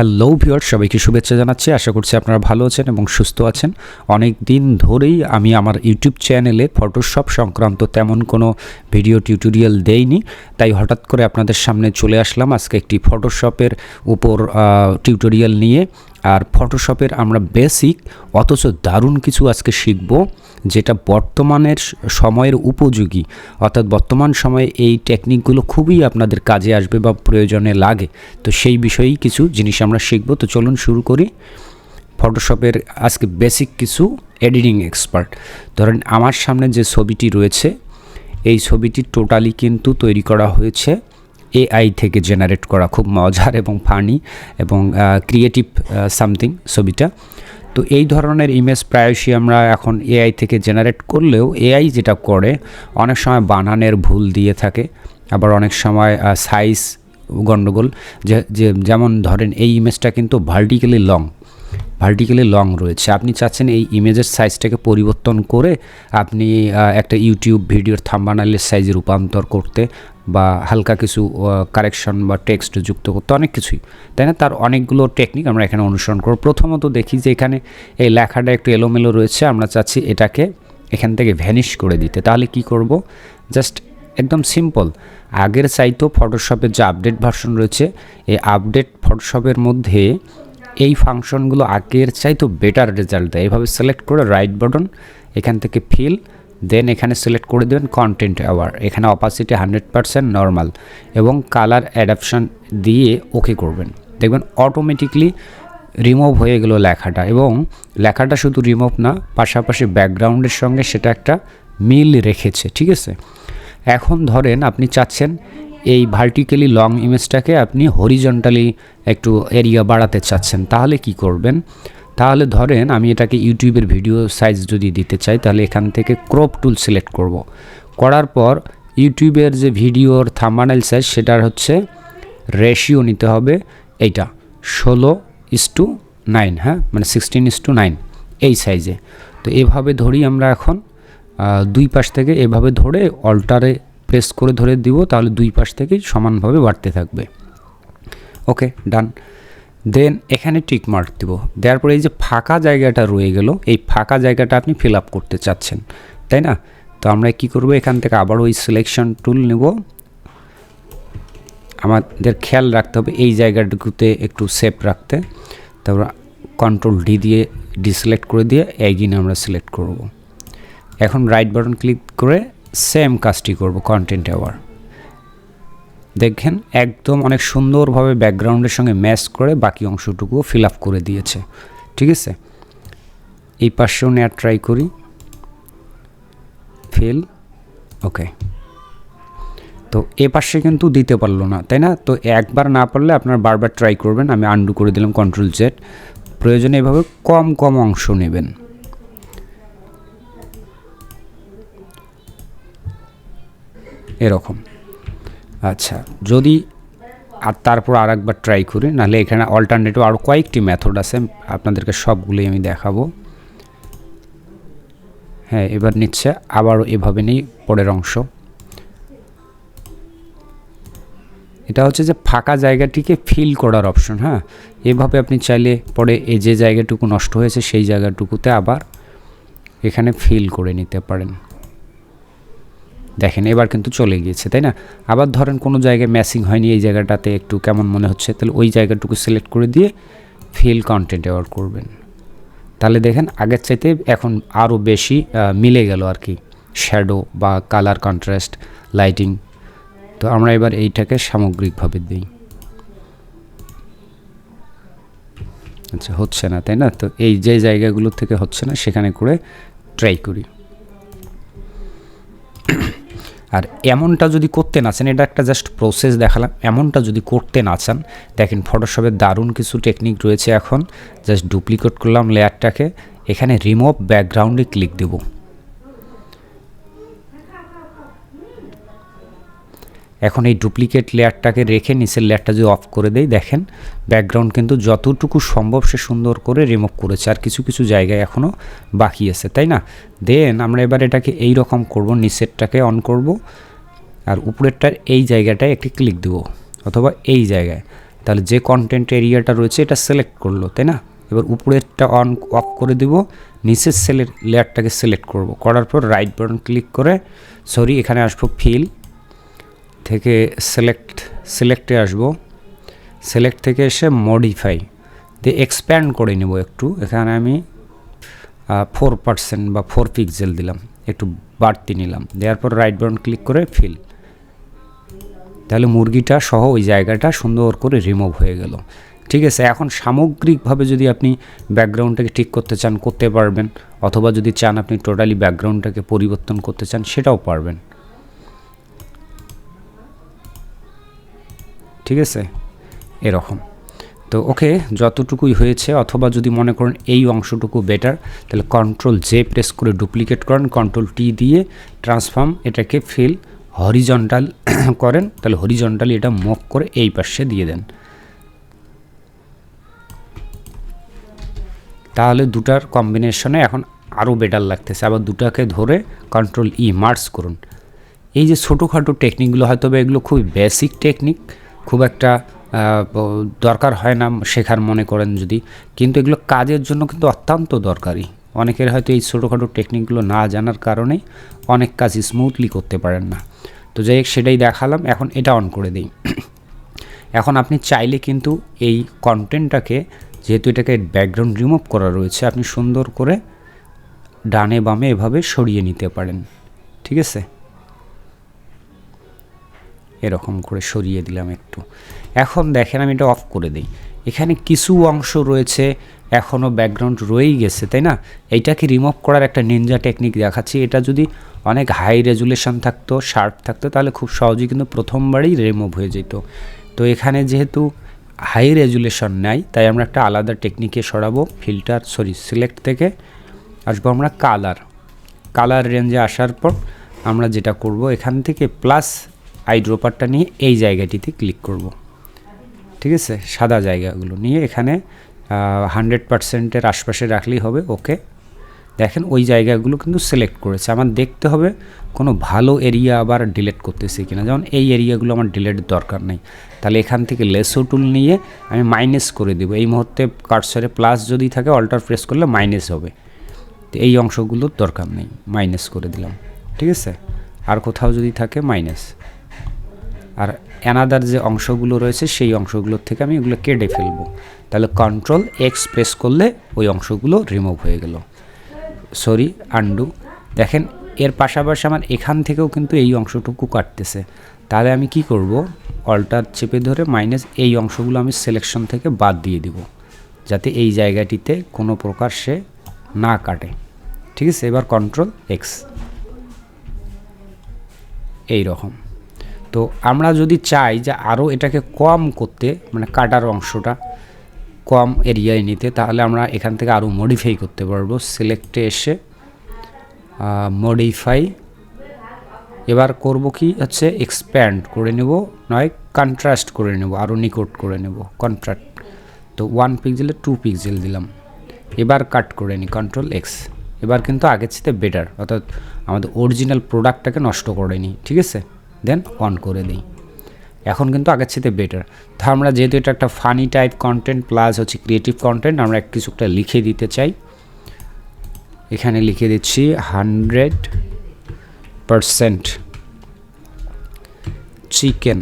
Hello viewer সবাইকে শুভেচ্ছা জানাচ্ছি। আশা করছি আপনারা ভালো আছেন এবং সুস্থ আছেন। অনেক দিন ধরেই আমি আমার ইউটিউব চ্যানেলে ফটোশপ সংক্রান্ত তেমন কোনো ভিডিও টিউটোরিয়াল দেইনি। তাই হঠাৎ করে আপনাদের সামনে চলে আসলাম আজকে একটি ফটোশপের উপর টিউটোরিয়াল নিয়ে। আর ফটোশপের আমরা বেসিক অথচ দারুণ কিছু আজকে শিখব। যেটা বর্তমানের সময়ের উপযোগী, অর্থাৎ বর্তমান সময়ে এই টেকনিকগুলো খুবই আপনাদের কাজে আসবে বা প্রয়োজনে লাগে। তো সেই বিষয়েই কিছু জিনিস আমরা শিখব। তো চলুন শুরু করি। ফটোশপের আজকে বেসিক কিছু এডিটিং এক্সপার্ট ধরেন আমার সামনে যে ছবিটি রয়েছে, এই ছবিটি টোটালি কিন্তু তৈরি করা হয়েছে এআই থেকে জেনারেট করা। খুব মজার এবং ফানি এবং ক্রিয়েটিভ সামথিং ছবিটা। তো এই ধরনের ইমেজ প্রায়শই আমরা এখন এআই থেকে জেনারেট করলেও এআই যেটা করে, অনেক সময় বানানের ভুল দিয়ে থাকে, আবার অনেক সময় সাইজ গণ্ডগোল যে যেমন ধরেন এই ইমেজটা কিন্তু ভার্টিক্যালি লং ভার্টিক্যালি লং রয়েছে। আপনি চাচ্ছেন এই ইমেজের সাইজটাকে পরিবর্তন করে আপনি একটা ইউটিউব ভিডিওর থাম্বানালের সাইজে রূপান্তর করতে বা হালকা কিছু কারেকশন বা টেক্সট যুক্ত করতে অনেক কিছুই। তাই না? তার অনেকগুলো টেকনিক আমরা এখানে অনুসরণ করব। প্রথমত দেখি যে এখানে এই লেখাটা একটু এলোমেলো রয়েছে। আমরা চাচ্ছি এটাকে এখান থেকে ভ্যানিশ করে দিতে। তাহলে কি করব? জাস্ট একদম সিম্পল আগের চাইতেও ফটোশপের যে আপডেট ভার্সন রয়েছে, এই আপডেট ফটোশপের মধ্যে এই ফাংশনগুলো আগের চাইতো বেটার রেজাল্ট দেয়। এভাবে সিলেক্ট করে রাইট বাটন এখান থেকে ফিল দেন এখানে সিলেক্ট করে দেবেন কন্টেন্ট অ্যাওয়ার এখানে অপাসিটি হান্ড্রেড পারসেন্ট নর্মাল এবং কালার অ্যাডাপশান দিয়ে ওকে করবেন। দেখবেন অটোমেটিকলি রিমুভ হয়ে গেল লেখাটা এবং লেখাটা শুধু রিমুভ না, পাশাপাশি ব্যাকগ্রাউন্ডের সঙ্গে সেটা একটা মিল রেখেছে, ঠিক আছে? এখন ধরেন আপনি চাচ্ছেন এই ভার্টিক্যালি লং ইমেজটাকে আপনি হরিজন্টালি একটু এরিয়া বাড়াতে চাচ্ছেন, তাহলে কি করবেন? তাহলে ধরেন আমি এটাকে ইউটিউবের ভিডিও সাইজ যদি দিতে চাই, তাহলে এখান থেকে ক্রপ টুল সিলেক্ট করব। করার পর ইউটিউবের যে ভিডিওর থাম্বানাইল সাইজ সেটার হচ্ছে রেশিও নিতে হবে এইটা, ষোলো ইস টু নাইন হ্যাঁ? মানে সিক্সটিন ইস টু নাইন এই সাইজে তো এভাবে ধরি আমরা এখন দুই পাশ থেকে এভাবে ধরে অল্টারে প্রেস করে ধরে দিব, তাহলে দুই পাশ থেকেই সমানভাবে বাড়তে থাকবে। ওকে, ডান। দেন এখানে টিক মার্ক দেবো। দেওয়ার পরে এই যে ফাঁকা জায়গাটা রয়ে গেল, এই ফাঁকা জায়গাটা আপনি ফিল আপ করতে চাচ্ছেন, তাই না? তো আমরা কি করব? এখান থেকে আবার ওই সিলেকশন টুল নেব। আমাদের খেয়াল রাখতে হবে এই জায়গাটুকুতে একটু সেফ রাখতে। তারপর কন্ট্রোল ডি দিয়ে ডিসিলেক্ট করে দিয়ে এগিন আমরা সিলেক্ট করব। এখন রাইট বাটন ক্লিক করে সেম কাজটি করব কন্টেন্ট অ্যাওয়ার দেখেন, একদম অনেক সুন্দরভাবে ব্যাকগ্রাউন্ডের সঙ্গে ম্যাচ করে বাকি অংশটুকুও ফিল আপ করে দিয়েছে। ঠিক আছে? এই পাশেও নেওয়ার ট্রাই করি। ফিল ওকে তো এ পাশে কিন্তু দিতে পারল না, তাই না? তো একবার না পারলে আপনারা বারবার ট্রাই করবেন, আমি আন্ডু করে দিলাম কন্ট্রোল জেড প্রয়োজনে এভাবে কম কম অংশ নেবেন। এরকম। আচ্ছা যদি আর তারপর আর একবার ট্রাই করি, নাহলে এখানে অল্টারনেটিভ আরও কয়েকটি মেথড আছে, আপনাদেরকে সবগুলোই আমি দেখাবো। হ্যাঁ এবার নিচ্ছে, আবারও এভাবে নেই, পরের অংশ। এটা হচ্ছে যে ফাঁকা জায়গাটিকে ফিল করার অপশন হ্যাঁ? এভাবে আপনি চাইলে পরে এই যে জায়গাটুকু নষ্ট হয়েছে, সেই জায়গাটুকুতে আবার এখানে ফিল করে নিতে পারেন। দেখেন, এবার কিন্তু চলে গিয়েছে, তাই না? আবার ধরেন কোনো জায়গায় ম্যাসিং হয়নি, এই জায়গাটাতে একটু কেমন মনে হচ্ছে, তাহলে ওই জায়গাটুকু সিলেক্ট করে দিয়ে ফিল কন্টেন্ট অ্যাওয়ার করবেন। তাহলে দেখেন, আগের চাইতে এখন আরও বেশি মিলে গেল আর কি। শ্যাডো বা কালার কন্ট্রাস্ট লাইটিং তো আমরা এবার এইটাকে সামগ্রিকভাবে দিই। আচ্ছা হচ্ছে না, তাই না? তো এই যে জায়গাগুলো থেকে হচ্ছে না, সেখানে করে ট্রাই করি। আর এমনটা যদি করতে না চান, এটা একটা জাস্ট প্রসেস দেখালাম, এমনটা যদি করতে না চান, দেখেন ফটোশপের দারুণ কিছু টেকনিক রয়েছে এখন জাস্ট ডুপ্লিকেট করলাম লেয়ারটাকে এখানে রিমুভ ব্যাকগ্রাউন্ডে ক্লিক দেব। এখন এই ডুপ্লিকেট লেয়ারটাকে রেখে নিচের লেয়ারটা যদি অফ করে দেই, দেখেন ব্যাকগ্রাউন্ড কিন্তু যতটুকু সম্ভব সে সুন্দর করে রিমুভ করেছে আর কিছু কিছু জায়গায় এখনও বাকি আছে, তাই না? দেন আমরা এবার এটাকে এই রকম করব, নিচেরটাকে অন করব আর উপরেরটার এই জায়গাটায় একটি ক্লিক দেব অথবা এই জায়গায়। তাহলে যে কন্টেন্ট এরিয়াটা রয়েছে এটা সিলেক্ট করল, তাই না? এবার উপরেরটা অন অফ করে দিব, নিচের সেলের লেয়ারটাকে সিলেক্ট করব। করার পর রাইট বাটন ক্লিক করে সরি এখানে আসব ফিল থেকে সিলেক্ট সিলেক্টে আসব। সিলেক্ট থেকে এসে মডিফাই দিয়ে এক্সপ্যান্ড করে নেব একটু। এখানে আমি ফোর পার্সেন্ট বা ফোর পিক্সেল দিলাম। একটু বাড়তি নিলাম। দেওয়ার পর রাইট বাটন ক্লিক করে ফিল তাহলে মুরগিটা সহ ওই জায়গাটা সুন্দর করে রিমুভ হয়ে গেল। ঠিক আছে, এখন সামগ্রিকভাবে যদি আপনি ব্যাকগ্রাউন্ডটাকে ঠিক করতে চান, করতে পারবেন। অথবা যদি চান আপনি টোটালি ব্যাকগ্রাউন্ডটাকে পরিবর্তন করতে চান, সেটাও পারবেন। ঠিক আছে? এরকম। তো ওকে, যতটুকুই হয়েছে, অথবা যদি মনে করেন এই অংশটুকু বেটার তাহলে কন্ট্রোল জে প্রেস করে ডুপ্লিকেট করেন কন্ট্রোল টি দিয়ে ট্রান্সফর্ম এটাকে ফিল হরিজন্টাল করেন, তাহলে হরিজন্টালি এটা মুভ করে এই পাশে দিয়ে দেন। তাহলে দুটার কম্বিনেশনে এখন আরও বেটার লাগতেছে। আবার দুটাকে ধরে কন্ট্রোল ই মার্স করুন। এই যে ছোটোখাটো টেকনিকগুলো হয়তো এগুলো খুবই বেসিক টেকনিক খুব একটা দরকার হয় না শেখার মনে করেন যদি। কিন্তু এগুলো কাজের জন্য কিন্তু অত্যন্ত দরকারি। অনেকের হয়তো এই ছোটোখাটো টেকনিকগুলো না জানার কারণে অনেক কাজ স্মুথলি করতে পারেন না। তো যাই হোক, সেটাই দেখালাম। এখন এটা অন করে দিই। এখন আপনি চাইলে কিন্তু এই কন্টেন্টটাকে যেহেতু এটাকে ব্যাকগ্রাউন্ড রিমুভ করা রয়েছে, আপনি সুন্দর করে ডানে বামে এভাবে সরিয়ে নিতে পারেন। ঠিক আছে? এরকম করে সরিয়ে দিলাম একটু। এখন দেখেন আমি এটা অফ করে দিই। এখানে কিছু অংশ রয়েছে এখনও ব্যাকগ্রাউন্ড রয়েই গেছে, তাই না? এইটাকে রিমুভ করার একটা নিনজা টেকনিক দেখাচ্ছি। এটা যদি অনেক হাই রেজুলেশন থাকতো শার্প থাকতো, তাহলে খুব সহজেই কিন্তু প্রথমবারই রিমুভ হয়ে যেত। তো এখানে যেহেতু হাই রেজুলেশন নাই, তাই আমরা একটা আলাদা টেকনিকে সরাবো ফিল্টার সরি সিলেক্ট থেকে। আসব আমরা কালার কালার রেঞ্জে আসার পর আমরা যেটা করব, এখান থেকে প্লাস আইড্রোপারটা নিয়ে এই জায়গাটিতে ক্লিক করব। ঠিক আছে? সাদা জায়গাগুলো নিয়ে এখানে হান্ড্রেড পারসেন্টের আশপাশে রাখলেই হবে ওকে দেখেন ওই জায়গাগুলো কিন্তু সিলেক্ট করেছে। আমার দেখতে হবে কোনো ভালো এরিয়া আবার ডিলেট করতেছি কিনা। যেমন এই এরিয়াগুলো আমার ডিলেট দরকার নেই। তাহলে এখান থেকে লেসো টুল নিয়ে আমি মাইনাস করে দেবো। এই মুহূর্তে কার্সারে প্লাস যদি থাকে অল্টার প্রেস করলে মাইনাস হবে। তো এই অংশগুলোর দরকার নেই। মাইনাস করে দিলাম। ঠিক আছে? আর কোথাও যদি থাকে মাইনাস আর অ্যানাদার যে অংশগুলো রয়েছে, সেই অংশগুলোর থেকে আমি এগুলো কেটে ফেলব। তাহলে কন্ট্রোল এক্স প্রেস করলে ওই অংশগুলো রিমুভ হয়ে গেল। সরি আন্ডু দেখেন, এর পাশাপাশি আমার এখান থেকেও কিন্তু এই অংশটুকু কাটতেছে। তাহলে আমি কি করব? অল্টার চেপে ধরে মাইনাস এই অংশগুলো আমি সিলেকশন থেকে বাদ দিয়ে দিব, যাতে এই জায়গাটিতে কোনো প্রকার সে না কাটে। ঠিক আছে? এবার কন্ট্রোল এক্স এই রকম তো আমরা যদি চাই যে আরও এটাকে কম করতে মানে কাটার অংশটা কম এরিয়ায় নিতে, তাহলে আমরা এখান থেকে আরও মডিফাই করতে পারব। সিলেক্টে এসে মডিফাই এবার করব কি হচ্ছে এক্সপ্যান্ড করে নেব, নয় কন্ট্রাস্ট করে নেব, আরও নিকট করে নেব কন্ট্রাক্ট তো ওয়ান পিক্সেলে টু পিক্সেল দিলাম। এবার কাট করে নিই কন্ট্রোল এক্স এবার কিন্তু আগের চেয়ে বেটার অর্থাৎ আমাদের অরিজিনাল প্রোডাক্টটাকে নষ্ট করে করেনি, ঠিক আছে? দেন অন করে দিই। এখন কিন্তু আগের চেয়ে বেটার তো আমরা যেহেতু এটা একটা ফানি টাইপ কন্টেন্ট প্লাস হচ্ছে ক্রিয়েটিভ কন্টেন্ট আমরা কিছু একটা লিখে দিতে চাই। এখানে লিখে দিচ্ছি hundred percent chicken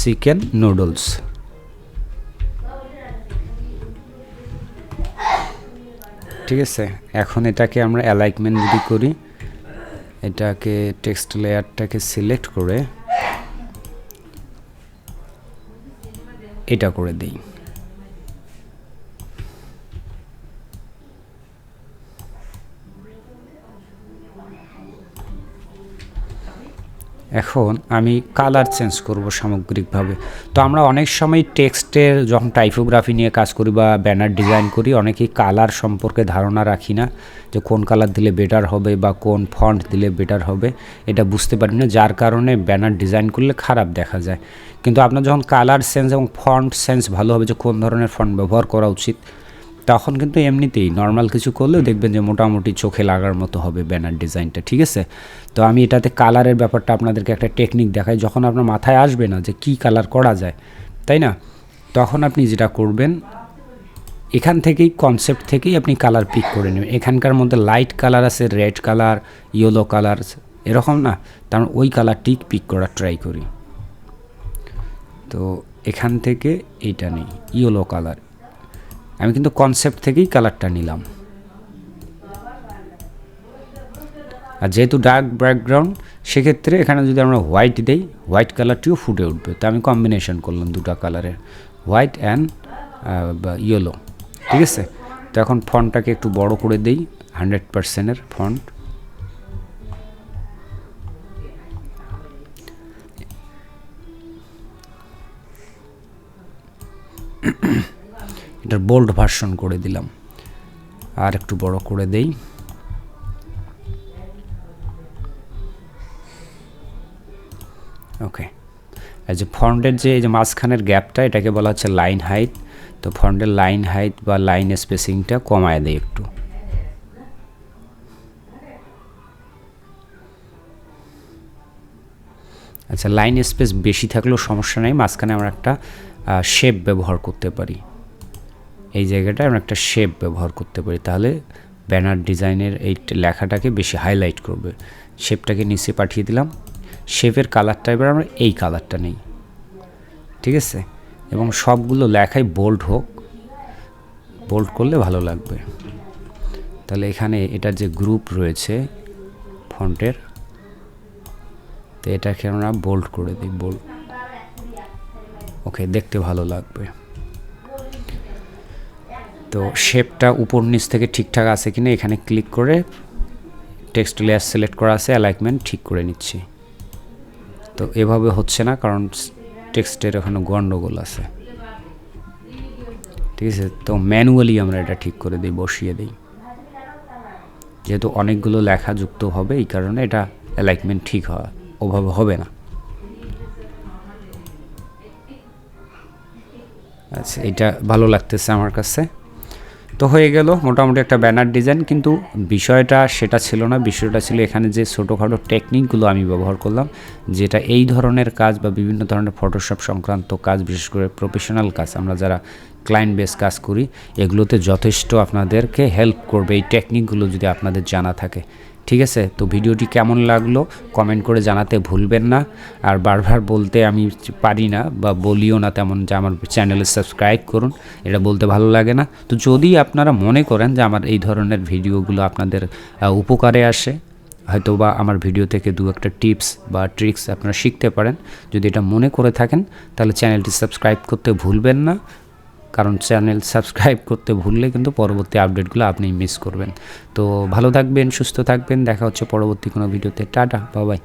chicken noodles ঠিক আছে? এখন এটাকে আমরা অ্যালাইকমেন্ট যদি করি এটাকে টেক্সট লেয়ারটাকে সিলেক্ট করে এটা করে দিই। এখন আমি কালার চেঞ্জ করব সামগ্রিকভাবে। তো আমরা অনেক সময় টেক্সটের যখন টাইপোগ্রাফি নিয়ে কাজ করি বা ব্যানার ডিজাইন করি, অনেকেই কালার সম্পর্কে ধারণা রাখি না, যে কোন কালার দিলে বেটার হবে বা কোন ফন্ট দিলে বেটার হবে, এটা বুঝতে পারি না। যার কারণে ব্যানার ডিজাইন করলে খারাপ দেখা যায়। কিন্তু আপনার যখন কালার সেন্স এবং ফন্ট সেন্স ভালো হবে, যে কোন ধরনের ফন্ট ব্যবহার করা উচিত তখন কিন্তু এমনিতেই নর্মাল কিছু করলেও দেখবেন যে মোটামুটি চোখে লাগার মতো হবে ব্যানার ডিজাইনটা ঠিক আছে? তো আমি এটাতে কালারের ব্যাপারটা আপনাদেরকে একটা টেকনিক দেখাই, যখন আপনার মাথায় আসবে না যে কি কালার করা যায়, তাই না? তখন আপনি যেটা করবেন, এখান থেকেই কনসেপ্ট থেকেই আপনি কালার পিক করে নেবেন। এখানকার মধ্যে লাইট কালার আছে রেড কালার ইয়েলো কালার এরকম না? তার ওই কালারটি পিক করার ট্রাই করি। তো এখান থেকে এইটা নেই ইয়েলো কালার আমি কিন্তু কনসেপ্ট থেকেই কালারটা নিলাম। আর যেহেতু ডার্ক ব্যাকগ্রাউন্ড সেক্ষেত্রে এখানে যদি আমরা হোয়াইট দিই হোয়াইট কালারটিও ফুটে উঠবে। তো আমি কম্বিনেশন করলাম দুটা কালারের হোয়াইট অ্যান্ড ইয়েলো ঠিক আছে? তো এখন ফন্টটাকে একটু বড় করে দেই হান্ড্রেড পার্সেন্টের ফন্ট এটার বোল্ড ভার্সন করে দিলাম। আর একটু বড় করে দেই। ওকে এই যে ফন্টের যে, এই যে মাঝখানের গ্যাপটা এটাকে বলা হচ্ছে লাইন হাইট তো ফন্টের লাইন হাইট বা লাইন স্পেসিংটা কমায় দেয় একটু। আচ্ছা লাইন স্পেস বেশি থাকলেও সমস্যা নেই। মাঝখানে আমরা একটা শেপ ব্যবহার করতে পারি। এই জায়গাটায় আমরা একটা শেপ ব্যবহার করতে পারি। তাহলে ব্যানার ডিজাইনের এই লেখাটাকে বেশি হাইলাইট করবে। শেপটাকে নিচে পাঠিয়ে দিলাম। শেপের কালারটা এবার আমরা এই কালারটা নেই। ঠিক আছে? এবং সবগুলো লেখাই বোল্ড হোক বোল্ড করলে ভালো লাগবে। তাহলে এখানে এটার যে গ্রুপ রয়েছে, ফন্টের, তো এটাকে আমরা বোল্ড করে দিই বোল্ড ওকে দেখতে ভালো লাগবে। তো শেপটা উপর নিচ থেকে ঠিকঠাক আছে কিনা এখানে ক্লিক করে টেক্সট লেয়ার সিলেক্ট করা আছে অ্যালাইনমেন্ট ঠিক করে নিচ্ছি। তো এভাবে হচ্ছে না, কারণ টেক্সটের ওখানে গন্ডগোল আছে। ঠিক আছে? তো ম্যানুয়ালি আমরা এটা ঠিক করে দিই, বসিয়ে দিই। যেহেতু অনেকগুলো লেখা যুক্ত হবে, এই কারণে এটা অ্যালাইনমেন্ট ঠিক হয় ওভাবে হবে না। আচ্ছা এটা ভালো লাগতেছে আমার কাছে। তো হয়ে গেল মোটামুটি একটা ব্যানার ডিজাইন। কিন্তু বিষয়টা সেটা ছিল না, বিষয়টা ছিল এখানে যে ছোটোখাটো টেকনিকগুলো আমি ব্যবহার করলাম, যেটা এই ধরনের কাজ বা বিভিন্ন ধরনের ফটোশপ সংক্রান্ত কাজ, বিশেষ করে প্রফেশনাল কাজ, আমরা যারা ক্লায়েন্ট বেস কাজ করি, এগুলোতে যথেষ্ট আপনাদেরকে হেল্প করবে। এই টেকনিকগুলো যদি আপনাদের জানা থাকে ঠিক আছে? তো ভিডিওটি কেমন লাগল কমেন্ট করে জানাতে ভুলবেন না। আর বারবার বলতে আমি পারি না বা বলিও না তেমন যে আমার চ্যানেলে সাবস্ক্রাইব করুন, এটা বলতে ভালো লাগে না। তো যদি আপনারা মনে করেন যে আমার এই ধরনের ভিডিওগুলো আপনাদের উপকারে আসে হয়তো বা আমার ভিডিও থেকে দু একটা টিপস বা ট্রিক্স আপনারা শিখতে পারেন। যদি এটা মনে করে থাকেন, তাহলে চ্যানেলটি সাবস্ক্রাইব করতে ভুলবেন না। কারণ চ্যানেল সাবস্ক্রাইব করতে ভুললে কিন্তু পরবর্তী আপডেটগুলো আপনি মিস করবেন। তো ভালো থাকবেন, সুস্থ থাকবেন, দেখা হচ্ছে পরবর্তী কোনো ভিডিওতে। টাটা বাবাই